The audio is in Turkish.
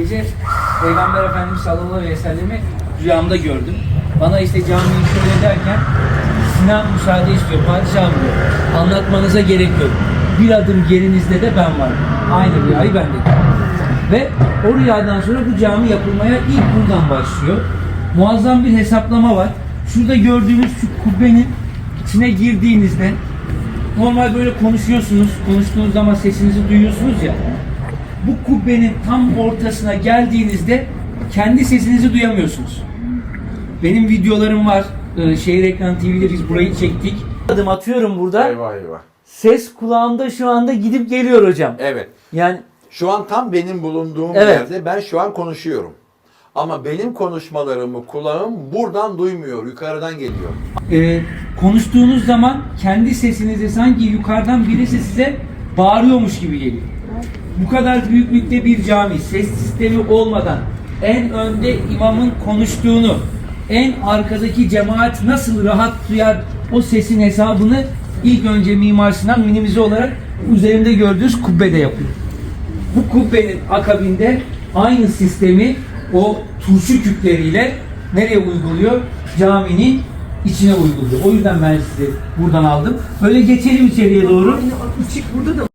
Gece Peygamber Efendimiz sallallahu aleyhi ve sellemi rüyamda gördüm. Bana işte camiyi şöyle derken Sinan müsaade istiyor, padişahım diyor. Anlatmanıza gerek yok. Bir adım gerinizde de ben varım. Aynı rüyayı ben de. Ve o rüyadan sonra bu cami yapılmaya ilk buradan başlıyor. Muazzam bir hesaplama var. Şurada gördüğünüz şu kubbenin içine girdiğinizde normal böyle konuşuyorsunuz. Konuştuğunuz zaman sesinizi duyuyorsunuz ya bu kubbenin tam ortasına geldiğinizde kendi sesinizi duyamıyorsunuz. Benim videolarım var. Ee, Şehir Ekran TV'de biz burayı çektik. Adım atıyorum burada. Eyvah eyvah. Ses kulağımda şu anda gidip geliyor hocam. Evet. Yani Şu an tam benim bulunduğum Evet. yerde ben şu an konuşuyorum. Ama benim konuşmalarımı kulağım buradan duymuyor. Yukarıdan geliyor. e, konuştuğunuz zaman kendi sesinizi sanki yukarıdan birisi size bağırıyormuş gibi geliyor. Bu kadar büyüklükte bir cami, ses sistemi olmadan en önde imamın konuştuğunu, en arkadaki cemaat nasıl rahat duyar o sesin hesabını ilk önce Mimar Sinan minimize olarak üzerinde gördüğünüz kubbede yapıyor. Bu kubbenin akabinde aynı sistemi o turşu küpleriyle nereye uyguluyor? Caminin içine uyguluyor. O yüzden ben sizi buradan aldım. Böyle geçelim içeriye doğru. Aynı burada da